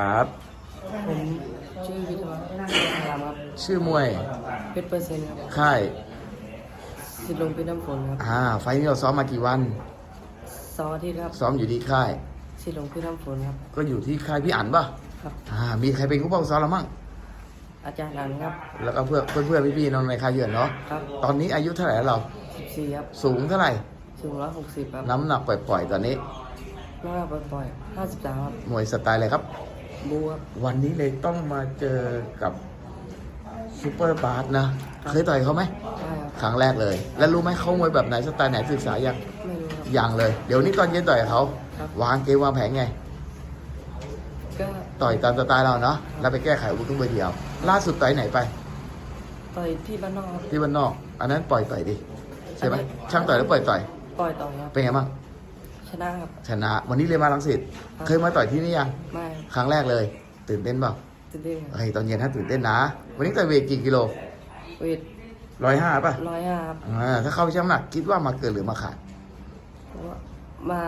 ครับ ผมชื่อวิทยานาคารามครับชื่อมวยเพชรเปอร์เซ็นต์ครับค่ายสิทธิ์ลงพิน้ำฝนครับอ่าไฟล์นี้เราซ้อมมากี่วันเสาร์อาทิตย์ครับซ้อมอยู่ที่ค่าย สิทธิ์ลงพิน้ำฝนครับ ก็อยู่ที่ค่ายพี่อั๋นป่ะครับ อ่า มีใครเป็นผู้ปกครองซ้อมเรามั่งอาจารย์อันครับ แล้วก็เพื่อนเพื่อนเพื่อนพี่ๆน้องในค่ายเยือนเนาะครับตอนนี้อายุเท่าไหร่แล้วเรา14ครับสูงเท่าไหร่สูง160ครับน้ำหนักปล่อยๆตอนนี้น้ำหนักปล่อยๆ53ครับมวยสไตล์อะไรครับ บูครับวันนี้เลยต้องมาเจอกับซูเปอร์บาสนะ เคยต่อยเขาไหมใช่ครับครั้งแรกเลย แล้วรู้ไหมเขามวยแบบไหนสไตล์ไหนศึกษายังไม่รู้ครับ ยังเลย เดี๋ยวนี้ตอนเย็นต่อยกับเขาครับ วางเกมวางแผนไง ก็ต่อยตามสไตล์เราเนาะแล้วไปแก้ไขอาวุธทุกเวทีเอาล่าสุดต่อยไหนไป ต่อยที่บ้านนอกครับที่บ้านนอก อันนั้นปล่อยต่อยดิใช่ไหมอันนี้ช่างต่อยแล้วปล่อยต่อย ปล่อยต่อยครับเป็นไงบ้าง ชนะครับ ชนะ วันนี้เรียนมาลังสิตครับ เคยมาต่อยที่นี่ยังไม่ครั้งแรกเลย ตื่นเต้นเปล่าตื่นเต้นครับเฮ้ยตอนเย็นถ้าตื่นเต้นนะ วันนี้ต่อยเวทกี่กิโลเวทร้อยห้าป่ะร้อยห้าครับอ่าถ้าเข้าช่างน้ำหนักคิดว่ามาเกินหรือมาขาด เพราะว่ามา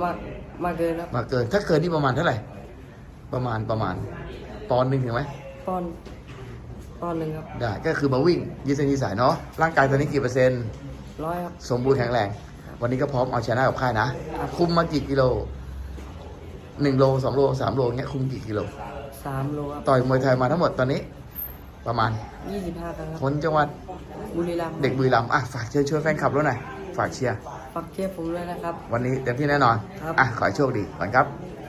มา มาเกินครับมาเกิน ถ้าเกินนี่ประมาณเท่าไหร่ ประมาณประมาณปอนด์หนึ่งถึงไหม ปอนด์ปอนด์หนึ่งครับได้ ก็คือมาวิ่งยืดเส้นยืดสายเนาะ ร่างกายตอนนี้กี่เปอร์เซ็นต์ ร้อยครับ สมบูรณ์แข็งแรง วันนี้ก็พร้อมเอาชนะกับค่ายนะ คุมมากี่กิโลหนึ่งโลสองโลสามโลเงี้ยคุมกี่กิโลสามโลครับต่อยมวยไทยมาทั้งหมดตอนนี้ ประมาณยี่สิบห้าครั้งคครับนจังหวัดบุรีรัมย์เด็กบุรีรัมย์อะฝากเชิญชวนแฟนคลับแล้วหน่อยฝากเชียร์ฝากเชียร์ผมด้วยนะครับ วันนี้เต็มที่แน่นอนครับอะขอให้โชคดีก่อนครับค